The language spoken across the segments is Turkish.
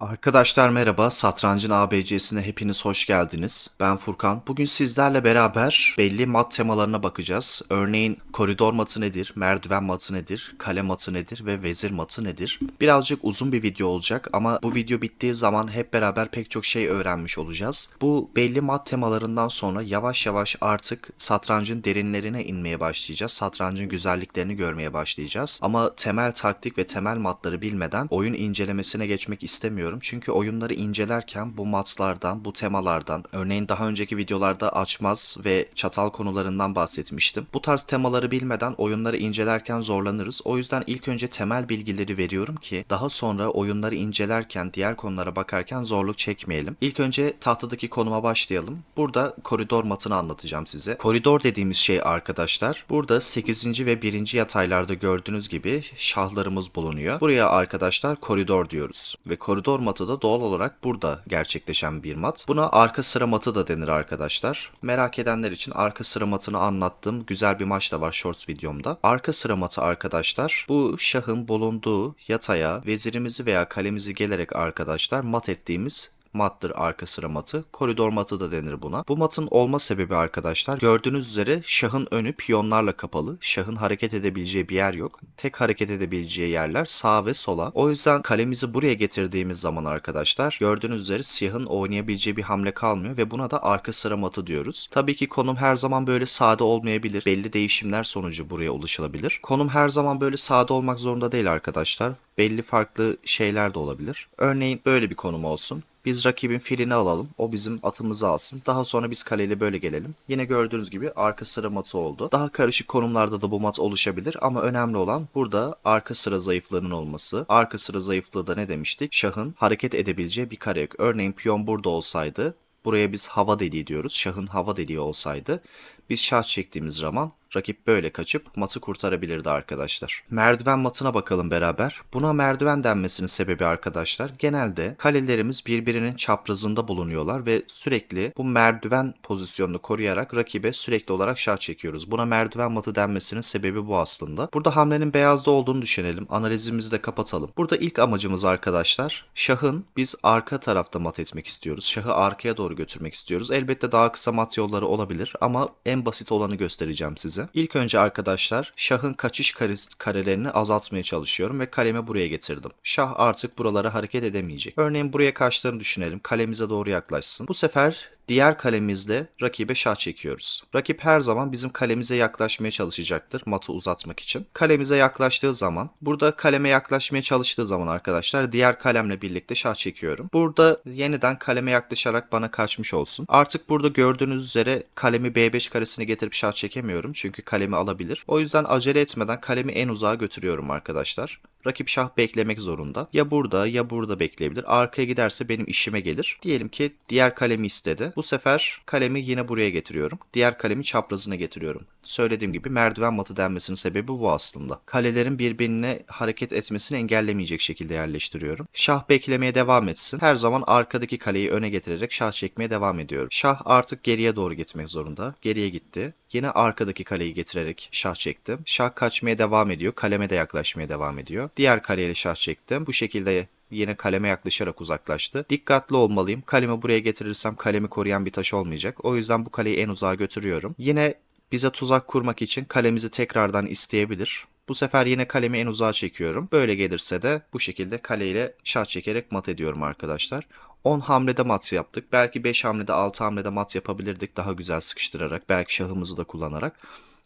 Arkadaşlar merhaba, Satrancın ABC'sine hepiniz hoş geldiniz. Ben Furkan. Bugün sizlerle beraber belli mat temalarına bakacağız. Örneğin koridor matı nedir, merdiven matı nedir, kale matı nedir ve vezir matı nedir? Birazcık uzun bir video olacak ama bu video bittiği zaman hep beraber pek çok şey öğrenmiş olacağız. Bu belli mat temalarından sonra yavaş yavaş artık satrancın derinlerine inmeye başlayacağız. Satrancın güzelliklerini görmeye başlayacağız. Ama temel taktik ve temel matları bilmeden oyun incelemesine geçmek istemiyorum. Çünkü oyunları incelerken bu matlardan, bu temalardan, örneğin daha önceki videolarda açmaz ve çatal konularından bahsetmiştim. Bu tarz temaları bilmeden oyunları incelerken zorlanırız. O yüzden ilk önce temel bilgileri veriyorum ki daha sonra oyunları incelerken, diğer konulara bakarken zorluk çekmeyelim. İlk önce tahtadaki konuma başlayalım. Burada koridor matını anlatacağım size. Koridor dediğimiz şey arkadaşlar, burada 8. ve 1. yataylarda gördüğünüz gibi şahlarımız bulunuyor. Buraya arkadaşlar koridor diyoruz. Ve koridor matı da doğal olarak burada gerçekleşen bir mat. Buna arka sıra matı da denir arkadaşlar. Merak edenler için arka sıra matını anlattığım güzel bir maç da var shorts videomda. Arka sıra matı arkadaşlar bu şahın bulunduğu yataya vezirimizi veya kalemizi gelerek arkadaşlar mat ettiğimiz mattır arka sıra matı. Koridor matı da denir buna. Bu matın olma sebebi arkadaşlar gördüğünüz üzere şahın önü piyonlarla kapalı. Şahın hareket edebileceği bir yer yok. Tek hareket edebileceği yerler sağ ve sola. O yüzden kalemizi buraya getirdiğimiz zaman arkadaşlar gördüğünüz üzere siyahın oynayabileceği bir hamle kalmıyor ve buna da arka sıra matı diyoruz. Tabii ki konum her zaman böyle sade olmayabilir. Belli değişimler sonucu buraya ulaşılabilir. Konum her zaman böyle sade olmak zorunda değil arkadaşlar. Belli farklı şeyler de olabilir. Örneğin böyle bir konum olsun. Biz rakibin filini alalım. O bizim atımızı alsın. Daha sonra biz kaleyle böyle gelelim. Yine gördüğünüz gibi arka sıra matı oldu. Daha karışık konumlarda da bu mat oluşabilir ama önemli olan burada arka sıra zayıflığının olması. Arka sıra zayıflığı da ne demiştik? Şahın hareket edebileceği bir kare yok. Örneğin piyon burada olsaydı Buraya biz hava deliği diyoruz. Şahın hava deliği olsaydı biz şah çektiğimiz zaman rakip böyle kaçıp matı kurtarabilirdi arkadaşlar. Merdiven matına bakalım beraber. Buna merdiven denmesinin sebebi arkadaşlar genelde kalelerimiz birbirinin çaprazında bulunuyorlar ve sürekli bu merdiven pozisyonunu koruyarak rakibe sürekli olarak şah çekiyoruz. Buna merdiven matı denmesinin sebebi bu aslında. Burada hamlenin beyazda olduğunu düşünelim. Analizimizi de kapatalım. Burada ilk amacımız arkadaşlar şahın biz arka tarafta mat etmek istiyoruz. Şahı arkaya doğru götürmek istiyoruz. Elbette daha kısa mat yolları olabilir ama en basit olanı göstereceğim size. İlk önce arkadaşlar şahın kaçış kare- karelerini azaltmaya çalışıyorum ve kalemi buraya getirdim. Şah artık buralara hareket edemeyecek. Örneğin buraya kaçtığını düşünelim. Kalemize doğru yaklaşsın. Bu sefer diğer kalemizle rakibe şah çekiyoruz. Rakip her zaman bizim kalemize yaklaşmaya çalışacaktır matı uzatmak için. Kalemize yaklaştığı zaman burada kaleme yaklaşmaya çalıştığı zaman arkadaşlar diğer kalemle birlikte şah çekiyorum. Burada yeniden kaleme yaklaşarak bana kaçmış olsun. Artık burada gördüğünüz üzere kalemi B5 karesine getirip şah çekemiyorum çünkü kalemi alabilir. O yüzden acele etmeden kalemi en uzağa götürüyorum arkadaşlar. Rakip şah beklemek zorunda. Ya burada ya burada bekleyebilir. Arkaya giderse benim işime gelir. Diyelim ki diğer kalemi istedi. Bu sefer kalemi yine buraya getiriyorum. Diğer kalemi çaprazına getiriyorum. Söylediğim gibi merdiven matı denmesinin sebebi bu aslında. Kalelerin birbirine hareket etmesini engellemeyecek şekilde yerleştiriyorum. Şah beklemeye devam etsin. Her zaman arkadaki kaleyi öne getirerek şah çekmeye devam ediyorum. Şah artık geriye doğru gitmek zorunda. Geriye gitti. Yine arkadaki kaleyi getirerek şah çektim. Şah kaçmaya devam ediyor. Kaleme de yaklaşmaya devam ediyor. Diğer kaleyle şah çektim. Bu şekilde yine kaleme yaklaşarak uzaklaştı. Dikkatli olmalıyım. Kalemi buraya getirirsem kalemi koruyan bir taş olmayacak. O yüzden bu kaleyi en uzağa götürüyorum. Yine bize tuzak kurmak için kalemizi tekrardan isteyebilir. Bu sefer yine kalemi en uzağa çekiyorum. Böyle gelirse de bu şekilde kaleyle şah çekerek mat ediyorum arkadaşlar. 10 hamlede mat yaptık. Belki 5 hamlede 6 hamlede mat yapabilirdik daha güzel sıkıştırarak. Belki şahımızı da kullanarak.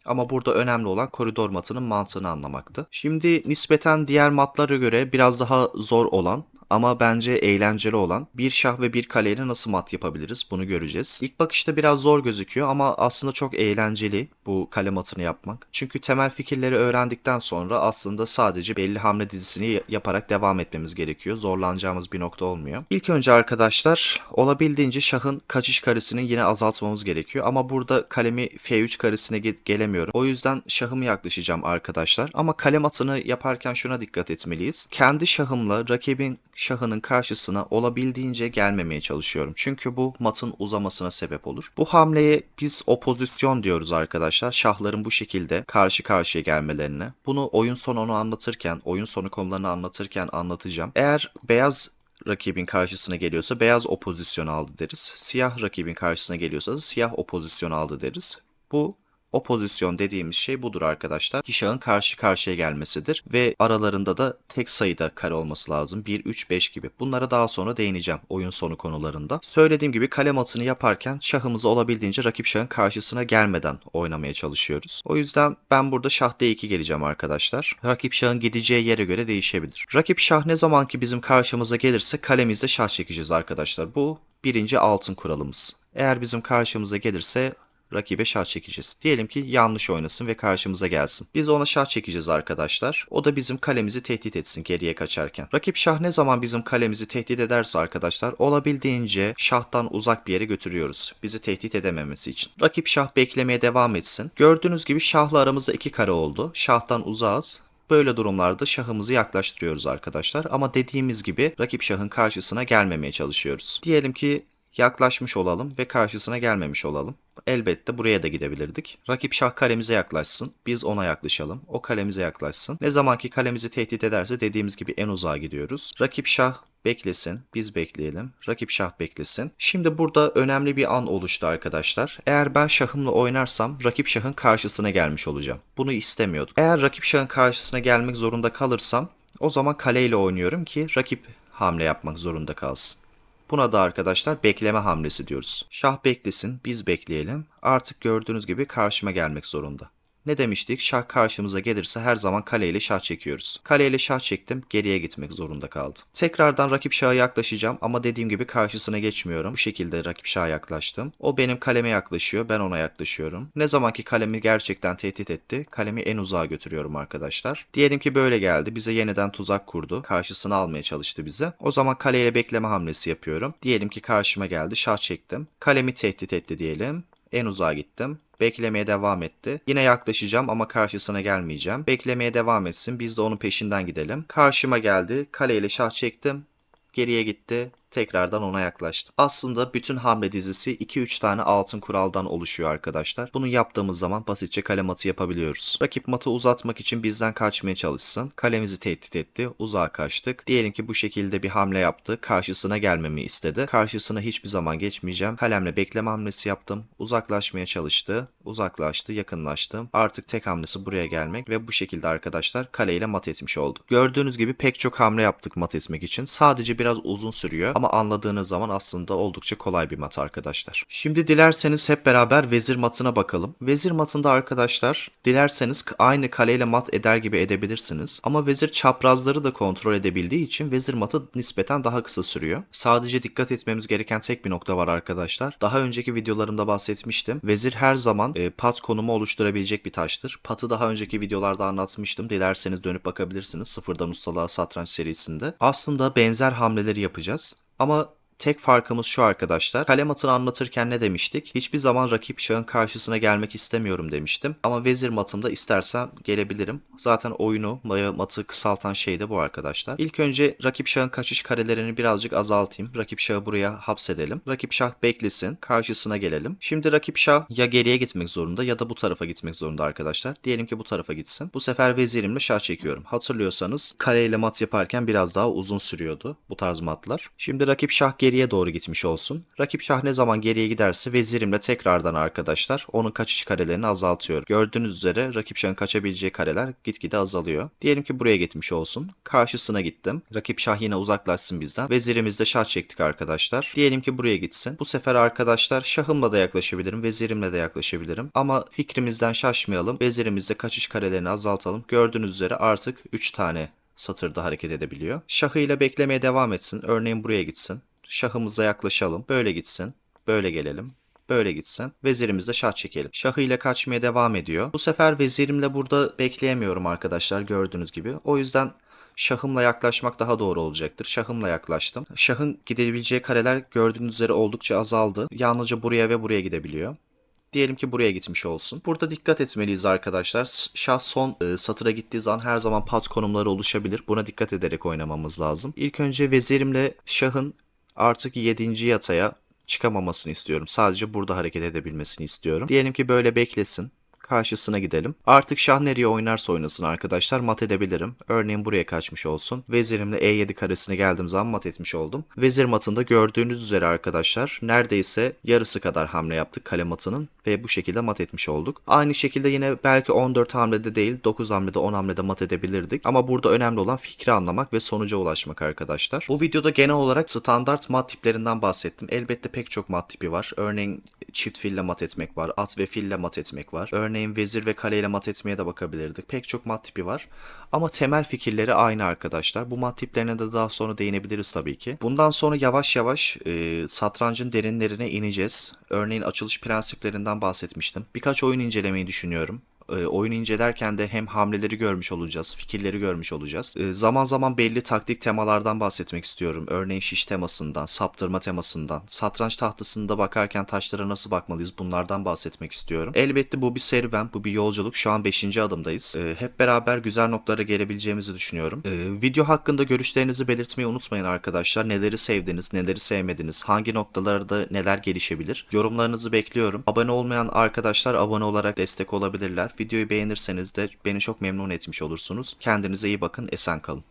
Ama burada önemli olan koridor matının mantığını anlamaktı. Şimdi nispeten diğer matlara göre biraz daha zor olan ama bence eğlenceli olan bir şah ve bir kaleyle nasıl mat yapabiliriz bunu göreceğiz. İlk bakışta biraz zor gözüküyor ama aslında çok eğlenceli bu kale matını yapmak. Çünkü temel fikirleri öğrendikten sonra aslında sadece belli hamle dizisini yaparak devam etmemiz gerekiyor. Zorlanacağımız bir nokta olmuyor. İlk önce arkadaşlar olabildiğince şahın kaçış karesini yine azaltmamız gerekiyor. Ama burada kalemi F3 karesine ge- gelemiyorum. O yüzden şahımı yaklaşacağım arkadaşlar. Ama kale matını yaparken şuna dikkat etmeliyiz. Kendi şahımla rakibin şahının karşısına olabildiğince gelmemeye çalışıyorum. Çünkü bu matın uzamasına sebep olur. Bu hamleye biz opozisyon diyoruz arkadaşlar. Şahların bu şekilde karşı karşıya gelmelerine. Bunu oyun sonu onu anlatırken, oyun sonu konularını anlatırken anlatacağım. Eğer beyaz rakibin karşısına geliyorsa beyaz o pozisyonu aldı deriz. Siyah rakibin karşısına geliyorsa da siyah o pozisyonu aldı deriz. Bu o pozisyon dediğimiz şey budur arkadaşlar. İki şahın karşı karşıya gelmesidir ve aralarında da tek sayıda kare olması lazım. 1, 3, 5 gibi. Bunlara daha sonra değineceğim oyun sonu konularında. Söylediğim gibi kale matını yaparken şahımızı olabildiğince rakip şahın karşısına gelmeden oynamaya çalışıyoruz. O yüzden ben burada şah D2 geleceğim arkadaşlar. Rakip şahın gideceği yere göre değişebilir. Rakip şah ne zaman ki bizim karşımıza gelirse kalemizde şah çekeceğiz arkadaşlar. Bu birinci altın kuralımız. Eğer bizim karşımıza gelirse rakibe şah çekeceğiz. Diyelim ki yanlış oynasın ve karşımıza gelsin. Biz ona şah çekeceğiz arkadaşlar. O da bizim kalemizi tehdit etsin geriye kaçarken. Rakip şah ne zaman bizim kalemizi tehdit ederse arkadaşlar olabildiğince şahtan uzak bir yere götürüyoruz. Bizi tehdit edememesi için. Rakip şah beklemeye devam etsin. Gördüğünüz gibi şahla aramızda iki kare oldu. Şahtan uzağız. Böyle durumlarda şahımızı yaklaştırıyoruz arkadaşlar. Ama dediğimiz gibi rakip şahın karşısına gelmemeye çalışıyoruz. Diyelim ki yaklaşmış olalım ve karşısına gelmemiş olalım. Elbette buraya da gidebilirdik. Rakip şah kalemize yaklaşsın. Biz ona yaklaşalım. O kalemize yaklaşsın. Ne zamanki kalemizi tehdit ederse dediğimiz gibi en uzağa gidiyoruz. Rakip şah beklesin. Biz bekleyelim. Rakip şah beklesin. Şimdi burada önemli bir an oluştu arkadaşlar. Eğer ben şahımla oynarsam rakip şahın karşısına gelmiş olacağım. Bunu istemiyorduk. Eğer rakip şahın karşısına gelmek zorunda kalırsam o zaman kaleyle oynuyorum ki rakip hamle yapmak zorunda kalsın. Buna da arkadaşlar bekleme hamlesi diyoruz. Şah beklesin, biz bekleyelim. Artık gördüğünüz gibi karşıma gelmek zorunda. Ne demiştik? Şah karşımıza gelirse her zaman kaleyle şah çekiyoruz. Kaleyle şah çektim, geriye gitmek zorunda kaldı. Tekrardan rakip şaha yaklaşacağım ama dediğim gibi karşısına geçmiyorum. Bu şekilde rakip şaha yaklaştım. O benim kaleme yaklaşıyor, ben ona yaklaşıyorum. Ne zamanki kalemi gerçekten tehdit etti, kalemi en uzağa götürüyorum arkadaşlar. Diyelim ki böyle geldi, bize yeniden tuzak kurdu. Karşısına almaya çalıştı bize. O zaman kaleyle bekleme hamlesi yapıyorum. Diyelim ki karşıma geldi, şah çektim. Kalemi tehdit etti diyelim. En uzağa gittim. Beklemeye devam etti. Yine yaklaşacağım ama karşısına gelmeyeceğim. Beklemeye devam etsin. Biz de onun peşinden gidelim. Karşıma geldi. Kaleyle şah çektim. Geriye gitti. Tekrardan ona yaklaştım. Aslında bütün hamle dizisi 2-3 tane altın kuraldan oluşuyor arkadaşlar. Bunu yaptığımız zaman basitçe kale matı yapabiliyoruz. Rakip matı uzatmak için bizden kaçmaya çalışsın. Kalemizi tehdit etti. Uzağa kaçtık. Diyelim ki bu şekilde bir hamle yaptı. Karşısına gelmemi istedi. Karşısına hiçbir zaman geçmeyeceğim. Kalemle bekleme hamlesi yaptım. Uzaklaşmaya çalıştı. Uzaklaştı. Yakınlaştım. Artık tek hamlesi buraya gelmek ve bu şekilde arkadaşlar kaleyle mat etmiş olduk. Gördüğünüz gibi pek çok hamle yaptık mat etmek için. Sadece biraz uzun sürüyor ama anladığınız zaman aslında oldukça kolay bir mat arkadaşlar. Şimdi dilerseniz hep beraber vezir matına bakalım. Vezir matında arkadaşlar dilerseniz aynı kaleyle mat eder gibi edebilirsiniz. Ama vezir çaprazları da kontrol edebildiği için vezir matı nispeten daha kısa sürüyor. Sadece dikkat etmemiz gereken tek bir nokta var arkadaşlar. Daha önceki videolarımda bahsetmiştim. Vezir her zaman e, pat konumu oluşturabilecek bir taştır. Patı daha önceki videolarda anlatmıştım. Dilerseniz dönüp bakabilirsiniz. Sıfırdan ustalığa satranç serisinde. Aslında benzer hamleleri yapacağız. Ama tek farkımız şu arkadaşlar. Kale matını anlatırken ne demiştik? Hiçbir zaman rakip şahın karşısına gelmek istemiyorum demiştim. Ama vezir matımda istersem gelebilirim. Zaten oyunu, matı kısaltan şey de bu arkadaşlar. İlk önce rakip şahın kaçış karelerini birazcık azaltayım. Rakip şahı buraya hapsedelim. Rakip şah beklesin. Karşısına gelelim. Şimdi rakip şah ya geriye gitmek zorunda ya da bu tarafa gitmek zorunda arkadaşlar. Diyelim ki bu tarafa gitsin. Bu sefer vezirimle şah çekiyorum. Hatırlıyorsanız kaleyle mat yaparken biraz daha uzun sürüyordu bu tarz matlar. Şimdi rakip şah geriye doğru gitmiş olsun. Rakip şah ne zaman geriye giderse vezirimle tekrardan arkadaşlar onun kaçış karelerini azaltıyorum. Gördüğünüz üzere rakip şahın kaçabileceği kareler gitgide azalıyor. Diyelim ki buraya gitmiş olsun. Karşısına gittim. Rakip şah yine uzaklaşsın bizden. Vezirimizde şah çektik arkadaşlar. Diyelim ki buraya gitsin. Bu sefer arkadaşlar şahımla da yaklaşabilirim. Vezirimle de yaklaşabilirim. Ama fikrimizden şaşmayalım. Vezirimizde kaçış karelerini azaltalım. Gördüğünüz üzere artık 3 tane satırda hareket edebiliyor. Şahıyla beklemeye devam etsin. Örneğin buraya gitsin. Şahımıza yaklaşalım. Böyle gitsin. Böyle gelelim. Böyle gitsin. Vezirimizle şah çekelim. Şahıyla kaçmaya devam ediyor. Bu sefer vezirimle burada bekleyemiyorum arkadaşlar gördüğünüz gibi. O yüzden şahımla yaklaşmak daha doğru olacaktır. Şahımla yaklaştım. Şahın gidebileceği kareler gördüğünüz üzere oldukça azaldı. Yalnızca buraya ve buraya gidebiliyor. Diyelim ki buraya gitmiş olsun. Burada dikkat etmeliyiz arkadaşlar. Şah son e, satıra gittiği zaman her zaman pat konumları oluşabilir. Buna dikkat ederek oynamamız lazım. İlk önce vezirimle şahın artık 7. yataya çıkamamasını istiyorum. Sadece burada hareket edebilmesini istiyorum. Diyelim ki böyle beklesin. Karşısına gidelim. Artık şah nereye oynarsa oynasın arkadaşlar mat edebilirim. Örneğin buraya kaçmış olsun. Vezirimle E7 karesine geldiğim zaman mat etmiş oldum. Vezir matında gördüğünüz üzere arkadaşlar neredeyse yarısı kadar hamle yaptık kale matının ve bu şekilde mat etmiş olduk. Aynı şekilde yine belki 14 hamlede değil 9 hamlede 10 hamlede mat edebilirdik. Ama burada önemli olan fikri anlamak ve sonuca ulaşmak arkadaşlar. Bu videoda genel olarak standart mat tiplerinden bahsettim. Elbette pek çok mat tipi var. Örneğin çift fille mat etmek var. At ve fille mat etmek var. Örneğin vezir ve kaleyle mat etmeye de bakabilirdik. Pek çok mat tipi var. Ama temel fikirleri aynı arkadaşlar. Bu mat tiplerine de daha sonra değinebiliriz tabii ki. Bundan sonra yavaş yavaş e, satrancın derinlerine ineceğiz. Örneğin açılış prensiplerinden bahsetmiştim. Birkaç oyun incelemeyi düşünüyorum. E, oyun incelerken de hem hamleleri görmüş olacağız, fikirleri görmüş olacağız. E, zaman zaman belli taktik temalardan bahsetmek istiyorum. Örneğin şiş temasından, saptırma temasından, satranç tahtasında bakarken taşlara nasıl bakmalıyız bunlardan bahsetmek istiyorum. Elbette bu bir serüven, bu bir yolculuk. Şu an 5. adımdayız. E, hep beraber güzel noktalara gelebileceğimizi düşünüyorum. E, video hakkında görüşlerinizi belirtmeyi unutmayın arkadaşlar. Neleri sevdiniz, neleri sevmediniz, hangi noktalarda neler gelişebilir? Yorumlarınızı bekliyorum. Abone olmayan arkadaşlar abone olarak destek olabilirler. Videoyu beğenirseniz de beni çok memnun etmiş olursunuz. Kendinize iyi bakın, esen kalın.